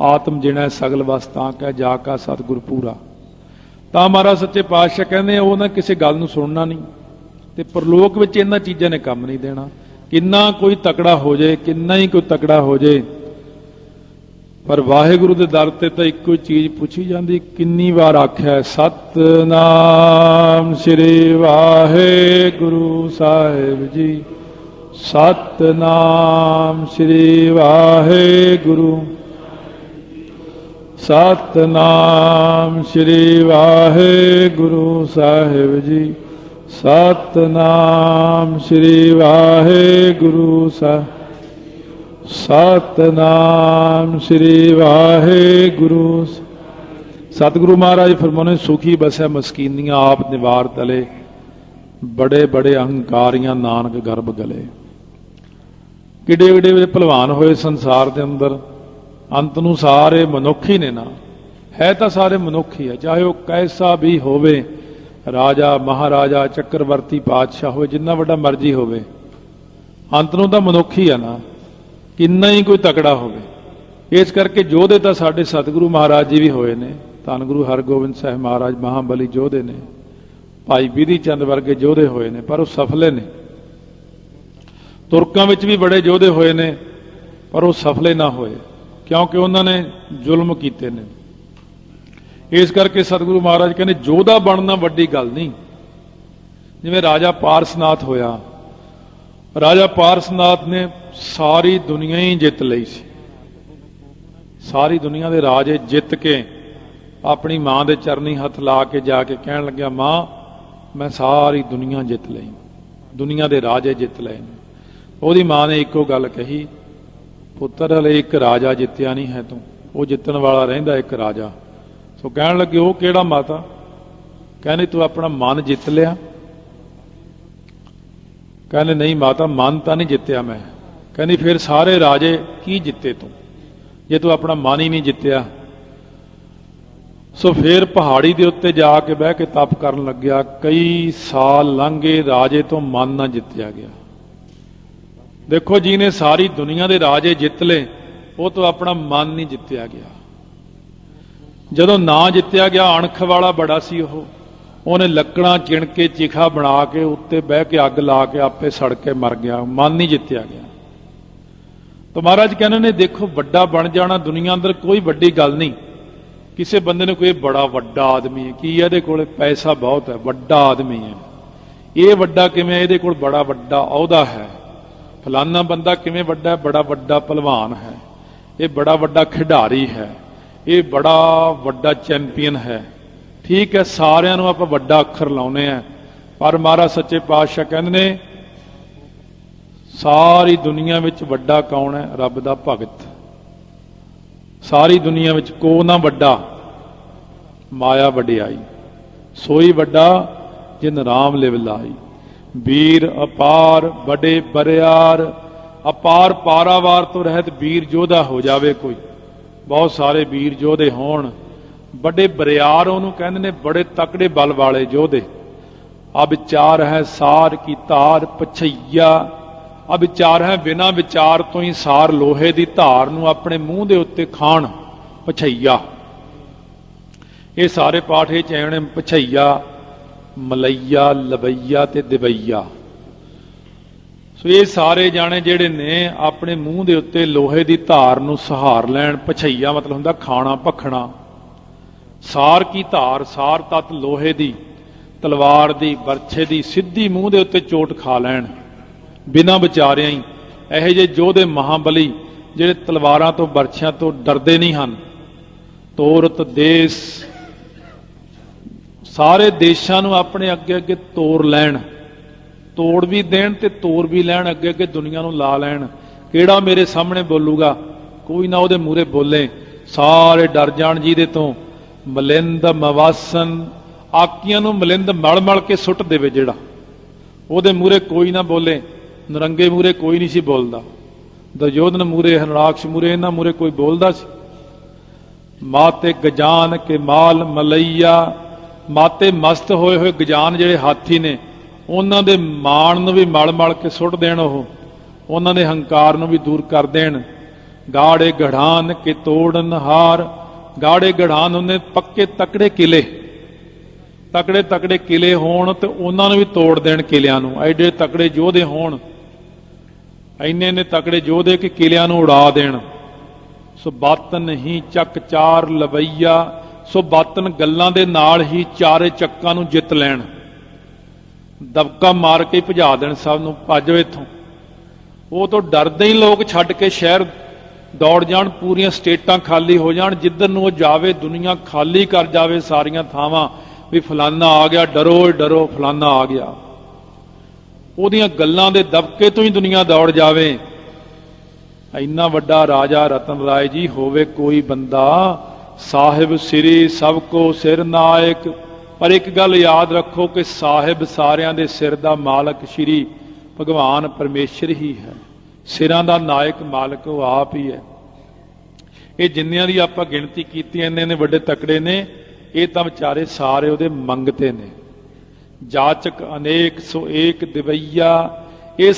ਆਤਮ ਜਿਹੜਾ ਸਗਲ ਵਸਤਾਂ ਕੈ ਜਾ ਕਾ ਸਤਿਗੁਰ ਪੂਰਾ। ਤਾਂ ਮਹਾਰਾਜ ਸੱਚੇ ਪਾਤਸ਼ਾਹ ਕਹਿੰਦੇ ਉਹ ਨਾ ਕਿਸੇ ਗੱਲ ਨੂੰ ਸੁਣਨਾ ਨਹੀਂ। ਤੇ ਪ੍ਰਲੋਕ ਵਿੱਚ ਇਹਨਾਂ ਚੀਜ਼ਾਂ ਨੇ ਕੰਮ ਨਹੀਂ ਦੇਣਾ। ਕਿੰਨਾ ਕੋਈ ਤਕੜਾ ਹੋ ਜਾਏ, ਕਿੰਨਾ ਹੀ ਕੋਈ ਤਕੜਾ ਹੋ ਜਾਏ। ਪਰ ਵਾਹਿਗੁਰੂ ਦੇ ਦਰ ਤੇ ਤਾਂ ਇੱਕੋ ਹੀ ਚੀਜ਼ ਪੁੱਛੀ ਜਾਂਦੀ, ਕਿੰਨੀ ਵਾਰ ਆਖਿਆ, ਸਤਨਾਮ ਸ੍ਰੀ ਵਾਹਿਗੁਰੂ ਸਾਹਿਬ ਜੀ। ਸਤਨਾਮ ਸ੍ਰੀ ਵਾਹਿਗੁਰੂ। ਸਤਨਾਮ ਸ੍ਰੀ ਵਾਹਿਗੁਰੂ ਸਾਹਿਬ ਜੀ। ਸਤਨਾਮ ਸ੍ਰੀ ਵਾਹਿਗੁਰੂ ਸਾਹਿਬ ਸਤਨਾਮ ਸ੍ਰੀ ਵਾਹਿਗੁਰੂ ਸਤਿਗੁਰੂ ਮਹਾਰਾਜ ਫਰਮਾਉਂਦੇ ਸੁਖੀ ਬਸੈ ਮਸਕੀਨੀਆਂ, ਆਪ ਨਿਵਾਰ ਤਲੇ। ਬੜੇ ਬੜੇ ਅਹੰਕਾਰੀਆਂ, ਨਾਨਕ ਗਰਭ ਗਲੇ। ਕਿਡੇ ਕਿਡੇ ਵੇ ਭਲਵਾਨ ਹੋਏ ਸੰਸਾਰ ਦੇ ਅੰਦਰ। ਅੰਤ ਨੂੰ ਸਾਰੇ ਮਨੁੱਖ ਹੀ ਨੇ ਨਾ। ਹੈ ਤਾਂ ਸਾਰੇ ਮਨੁੱਖ ਹੀ ਹੈ ਚਾਹੇ ਉਹ ਕੈਸਾ ਵੀ ਹੋਵੇ, ਰਾਜਾ, ਮਹਾਰਾਜਾ, ਚੱਕਰਵਰਤੀ, ਪਾਤਸ਼ਾਹ ਹੋਵੇ, ਜਿੰਨਾ ਵੱਡਾ ਮਰਜ਼ੀ ਹੋਵੇ। ਅੰਤ ਨੂੰ ਤਾਂ ਮਨੁੱਖ ਹੀ ਆ ਨਾ, ਕਿੰਨਾ ਹੀ ਕੋਈ ਤਕੜਾ ਹੋਵੇ। ਇਸ ਕਰਕੇ ਯੋਧੇ ਤਾਂ ਸਾਡੇ ਸਤਿਗੁਰੂ ਮਹਾਰਾਜ ਜੀ ਵੀ ਹੋਏ ਨੇ, ਧੰਨ ਗੁਰੂ ਹਰਗੋਬਿੰਦ ਸਾਹਿਬ ਮਹਾਰਾਜ ਮਹਾਬਲੀ ਯੋਧੇ ਨੇ। ਭਾਈ ਬੀਧੀ ਚੰਦ ਵਰਗੇ ਯੋਧੇ ਹੋਏ ਨੇ, ਪਰ ਉਹ ਸਫਲੇ ਨੇ। ਤੁਰਕਾਂ ਵਿੱਚ ਵੀ ਬੜੇ ਯੋਧੇ ਹੋਏ ਨੇ, ਪਰ ਉਹ ਸਫਲੇ ਨਾ ਹੋਏ। ਕਿਉਂਕਿ ਉਹਨਾਂ ਨੇ ਜ਼ੁਲਮ ਕੀਤੇ ਨੇ। ਇਸ ਕਰਕੇ ਸਤਿਗੁਰੂ ਮਹਾਰਾਜ ਕਹਿੰਦੇ ਯੋਧਾ ਬਣਨਾ ਵੱਡੀ ਗੱਲ ਨਹੀਂ। ਜਿਵੇਂ ਰਾਜਾ ਪਾਰਸਨਾਥ ਹੋਇਆ, ਰਾਜਾ ਪਾਰਸਨਾਥ ਨੇ ਸਾਰੀ ਦੁਨੀਆ ਹੀ ਜਿੱਤ ਲਈ ਸੀ। ਸਾਰੀ ਦੁਨੀਆ ਦੇ ਰਾਜੇ ਜਿੱਤ ਕੇ ਆਪਣੀ ਮਾਂ ਦੇ ਚਰਨੀ ਹੱਥ ਲਾ ਕੇ ਜਾ ਕੇ ਕਹਿਣ ਲੱਗਿਆ, ਮਾਂ, ਮੈਂ ਸਾਰੀ ਦੁਨੀਆ ਜਿੱਤ ਲਈ। ਦੁਨੀਆ ਦੇ ਰਾਜੇ ਜਿੱਤ ਲਏ ਨੇ। ਉਹਦੀ ਮਾਂ ਨੇ ਇੱਕੋ ਗੱਲ ਕਹੀ ਪੁੱਤਰ ਹਲੇ ਇੱਕ ਰਾਜਾ ਜਿੱਤਿਆ ਨਹੀਂ ਹੈ ਤੂੰ। ਉਹ ਜਿੱਤਣ ਵਾਲਾ ਰਹਿੰਦਾ ਇੱਕ ਰਾਜਾ। ਸੋ ਕਹਿਣ ਲੱਗੇ, ਉਹ ਕਿਹੜਾ ਮਾਤਾ? ਕਹਿੰਦੇ, ਤੂੰ ਆਪਣਾ ਮਨ ਜਿੱਤ ਲਿਆ। ਕਹਿੰਦੇ, ਨਹੀਂ ਮਾਤਾ, ਮਨ ਤਾਂ ਨਹੀਂ ਜਿੱਤਿਆ ਮੈਂ। ਕਹਿੰਦੀ, ਫਿਰ ਸਾਰੇ ਰਾਜੇ ਕੀ ਜਿੱਤੇ ਤੂੰ? ਜੇ ਤੂੰ ਆਪਣਾ ਮਨ ਹੀ ਨਹੀਂ ਜਿੱਤਿਆ? ਸੋ ਫਿਰ ਪਹਾੜੀ ਦੇ ਉੱਤੇ ਜਾ ਕੇ ਬਹਿ ਕੇ ਤਪ ਕਰਨ ਲੱਗਿਆ। ਕਈ ਸਾਲ ਲੰਘੇ, ਰਾਜੇ ਤੋਂ ਮਨ ਨਾ ਜਿੱਤਿਆ ਗਿਆ। ਦੇਖੋ ਜੀ ਨੇ ਸਾਰੀ ਦੁਨੀਆ ਦੇ ਰਾਜੇ ਜਿੱਤ ਲਏ, ਉਹ ਤੋਂ ਆਪਣਾ ਮਨ ਨਹੀਂ ਜਿੱਤਿਆ ਗਿਆ। ਜਦੋਂ ਨਾ ਜਿੱਤਿਆ ਗਿਆ, ਅਣਖ ਵਾਲਾ ਬੜਾ ਸੀ ਉਹ। ਉਹਨੇ ਲੱਕੜਾਂ ਚਿਣ ਕੇ ਚਿਖਾ ਬਣਾ ਕੇ ਉੱਤੇ ਬਹਿ ਕੇ ਅੱਗ ਲਾ ਕੇ ਆਪੇ ਸੜ ਕੇ ਮਰ ਗਿਆ। ਮਨ ਨਹੀਂ ਜਿੱਤਿਆ ਗਿਆ। ਤਾਂ ਮਹਾਰਾਜ ਕਹਿੰਦੇ ਨੇ, ਦੇਖੋ, ਵੱਡਾ ਬਣ ਜਾਣਾ ਦੁਨੀਆ ਅੰਦਰ ਕੋਈ ਵੱਡੀ ਗੱਲ ਨਹੀਂ। ਕਿਸੇ ਬੰਦੇ ਨੂੰ ਕੋਈ ਬੜਾ ਵੱਡਾ ਆਦਮੀ ਹੈ। ਕੀ ਇਹਦੇ ਕੋਲੇ ਪੈਸਾ ਬਹੁਤ ਹੈ। ਵੱਡਾ ਆਦਮੀ ਹੈ। ਇਹ ਵੱਡਾ ਕਿਵੇਂ ਇਹਦੇ ਕੋਲ ਬੜਾ ਵੱਡਾ ਅਹੁਦਾ ਹੈ। ਫਲਾਨਾ ਬੰਦਾ ਕਿਵੇਂ ਵੱਡਾ ਬੜਾ ਵੱਡਾ ਪਹਿਲਵਾਨ ਹੈ। ਇਹ ਬੜਾ ਵੱਡਾ ਖਿਡਾਰੀ ਹੈ। ਇਹ ਬੜਾ ਵੱਡਾ ਚੈਂਪੀਅਨ ਹੈ। ਠੀਕ ਹੈ, ਸਾਰਿਆਂ ਨੂੰ ਆਪਾਂ ਵੱਡਾ ਅੱਖਰ ਲਾਉਨੇ ਆ। ਪਰ ਮਹਾਰਾਜ ਸੱਚੇ ਪਾਤਸ਼ਾਹ ਕਹਿੰਦੇ ਨੇ, ਸਾਰੀ ਦੁਨੀਆ ਵਿੱਚ ਵੱਡਾ ਕੌਣ ਹੈ? ਰੱਬ ਦਾ ਭਗਤ। ਸਾਰੀ ਦੁਨੀਆ ਵਿੱਚ ਕੋ ਨਾ ਵੱਡਾ? ਮਾਇਆ ਵਡਿਆਈ। ਸੋਈ ਵੱਡਾ, ਜਿਨ ਰਾਮ ਲਿਵ ਲਾਈ ਵੀਰ ਅਪਾਰ ਬੜੇ ਬਰਿਆਰ, ਅਪਾਰ ਪਾਰਾਵਾਰ ਤੋਂ ਰਹਿਤ ਵੀਰ ਯੋਧਾ ਹੋ ਜਾਵੇ ਕੋਈ। ਬਹੁਤ ਸਾਰੇ ਵੀਰ ਯੋਧੇ ਹੋਣ। ਵੱਡੇ ਬਰਿਆਰ ਉਹਨੂੰ ਕਹਿੰਦੇ ਨੇ, ਬੜੇ ਤਕੜੇ ਬਲ ਵਾਲੇ ਯੋਧੇ ਆ ਵਿਚਾਰ ਹੈ ਸਾਰ ਕੀ ਧਾਰ ਪਛਈਆ। ਆ ਵਿਚਾਰ ਹੈ ਬਿਨਾ ਵਿਚਾਰ ਤੋਂ ਹੀ ਸਾਰ ਲੋਹੇ ਦੀ ਧਾਰ ਨੂੰ ਆਪਣੇ ਮੂੰਹ ਦੇ ਉੱਤੇ ਖਾਣ, ਪਛਈਆ। ਇਹ ਸਾਰੇ ਪਾਠ ਇਹ ਚੈਣ ਆਉਣੇ ਪਛਈਆ। ਮਲਈਆ, ਲਬਈਆ ਤੇ ਦਬਈਆ। ਸੋ ਇਹ ਸਾਰੇ ਜਾਣੇ ਜਿਹੜੇ ਨੇ, ਆਪਣੇ ਮੂੰਹ ਦੇ ਉੱਤੇ ਲੋਹੇ ਦੀ ਧਾਰ ਨੂੰ ਸਹਾਰ ਲੈਣ, ਪਛਈਆ ਮਤਲਬ ਹੁੰਦਾ ਖਾਣਾ ਭਖਣਾ। ਸਾਰ ਕੀ ਧਾਰ, ਸਾਰ ਤਤ ਲੋਹੇ ਦੀ, ਤਲਵਾਰ ਦੀ ਬਰਛੇ ਦੀ, ਸਿੱਧੀ ਮੂੰਹ ਦੇ ਉੱਤੇ ਚੋਟ ਖਾ ਲੈਣ। ਬਿਨਾਂ ਵਿਚਾਰਿਆਂ ਹੀ, ਇਹੋ ਜਿਹੇ ਯੋਧੇ ਮਹਾਬਲੀ ਜਿਹੜੇ ਤਲਵਾਰਾਂ ਤੋਂ ਬਰਛਿਆਂ ਤੋਂ ਡਰਦੇ ਨਹੀਂ ਹਨ। ਤੋਰਤ ਦੇਸ਼ ਸਾਰੇ ਦੇਸ਼ਾਂ ਨੂੰ ਆਪਣੇ ਅੱਗੇ ਅੱਗੇ ਤੋੜ ਲੈਣ। ਤੋੜ ਵੀ ਦੇਣ ਤੇ ਤੋੜ ਵੀ ਲੈਣ, ਅੱਗੇ ਅੱਗੇ ਦੁਨੀਆ ਨੂੰ ਲਾ ਲੈਣ। ਕਿਹੜਾ ਮੇਰੇ ਸਾਹਮਣੇ ਬੋਲੂਗਾ? ਕੋਈ ਨਾ ਉਹਦੇ ਮੂਹਰੇ ਬੋਲੇ। ਸਾਰੇ ਡਰ ਜਾਣ ਜਿਹਦੇ ਤੋਂ। ਮਲਿੰਦ ਮਵਾਸਨ, ਆਕੀਆਂ ਨੂੰ ਮਲਿੰਦ ਮਲ ਮਲ ਕੇ ਸੁੱਟ ਦੇਵੇ ਜਿਹੜਾ। ਉਹਦੇ ਮੂਹਰੇ ਕੋਈ ਨਾ ਬੋਲੇ। ਨਰੰਗੇ ਮੂਹਰੇ ਕੋਈ ਨਹੀਂ ਸੀ ਬੋਲਦਾ। ਦੁਰਯੋਧਨ ਮੂਹਰੇ ਹਨਰਾਕਸ਼ ਮੂਹਰੇ, ਇਹਨਾਂ ਮੂਹਰੇ ਕੋਈ ਬੋਲਦਾ ਸੀ। ਮਾਤੇ ਗਜਾਨ ਕੇ ਮਾਲ ਮਲਈਆ ਮਾਤੇ ਮਸਤ ਹੋਏ ਹੋਏ ਗਜਾਨ ਜਿਹੜੇ ਹਾਥੀ ਨੇ, ਉਹਨਾਂ ਦੇ ਮਾਣ ਨੂੰ ਵੀ ਮਲ ਮਲ ਕੇ ਸੁੱਟ ਦੇਣ ਉਹ। ਉਹਨਾਂ ਦੇ ਹੰਕਾਰ ਨੂੰ ਵੀ ਦੂਰ ਕਰ ਦੇਣ। ਗਾੜੇ ਗੜਾਨ ਕੇ ਤੋੜਨ ਹਾਰ, ਗਾੜੇ ਗੜਾਨ ਉਹਨੇ ਪੱਕੇ ਤਕੜੇ ਕਿਲੇ। ਤਕੜੇ ਤਕੜੇ ਕਿਲੇ ਹੋਣ ਤੇ ਉਹਨਾਂ ਨੂੰ ਵੀ ਤੋੜ ਦੇਣ ਕਿਲਿਆਂ ਨੂੰ। ਐਡੇ ਤਕੜੇ ਯੋਧੇ ਹੋਣ। ਐਨੇ ਨੇ ਤਕੜੇ ਯੋਧੇ ਕਿ ਕਿਲਿਆਂ ਨੂੰ ਉਡਾ ਦੇਣ। ਸੋ ਬਾਤ ਨਹੀਂ ਚੱਕ ਚਾਰ ਲਵਈਆ ਸੋ ਬਾਤਨ ਗੱਲਾਂ ਦੇ ਨਾਲ ਹੀ ਚਾਰੇ ਚੱਕਾਂ ਨੂੰ ਜਿੱਤ ਲੈਣ। ਦਬਕਾ ਮਾਰ ਕੇ ਭਜਾ ਦੇਣ ਸਭ ਨੂੰ ਭੱਜੋ ਇੱਥੋਂ। ਉਹ ਤੋਂ ਡਰਦੇ ਹੀ ਲੋਕ ਛੱਡ ਕੇ ਸ਼ਹਿਰ ਦੌੜ ਜਾਣ, ਪੂਰੀਆਂ ਸਟੇਟਾਂ ਖਾਲੀ ਹੋ ਜਾਣ, ਜਿੱਧਰ ਨੂੰ ਉਹ ਜਾਵੇ, ਦੁਨੀਆ ਖਾਲੀ ਕਰ ਜਾਵੇ ਸਾਰੀਆਂ ਥਾਵਾਂ, ਵੀ ਫਲਾਨਾ ਆ ਗਿਆ, ਡਰੋ ਓਏ ਡਰੋ, ਫਲਾਨਾ ਆ ਗਿਆ। ਉਹਦੀਆਂ ਗੱਲਾਂ ਦੇ ਦਬਕੇ ਤੋਂ ਹੀ ਦੁਨੀਆ ਦੌੜ ਜਾਵੇ। ਇੰਨਾ ਵੱਡਾ ਰਾਜਾ ਰਤਨ ਰਾਏ ਜੀ, ਹੋਵੇ ਕੋਈ ਬੰਦਾ ਸਾਹਿਬ ਸ੍ਰੀ ਸਭ ਕੋ ਸਿਰ ਨਾਇਕ। ਪਰ ਇੱਕ ਗੱਲ ਯਾਦ ਰੱਖੋ ਕਿ ਸਾਹਿਬ ਸਾਰਿਆਂ ਦੇ ਸਿਰ ਦਾ ਮਾਲਕ ਸ੍ਰੀ ਭਗਵਾਨ ਪਰਮੇਸ਼ਰ ਹੀ ਹੈ। ਸਿਰਾਂ ਦਾ ਨਾਇਕ ਮਾਲਕ ਉਹ ਆਪ ਹੀ ਹੈ। ਇਹ ਜਿੰਨਿਆਂ ਦੀ ਆਪਾਂ ਗਿਣਤੀ ਕੀਤੀ ਇੰਨੇ ਨੇ ਵੱਡੇ ਤਕੜੇ ਨੇ, ਇਹ ਤਾਂ ਵਿਚਾਰੇ ਸਾਰੇ ਉਹਦੇ ਮੰਗਤੇ ਨੇ। ਜਾਚਕ ਅਨੇਕ ਸੋ ਏਕ ਦਿਵਈਆ, ਇਹ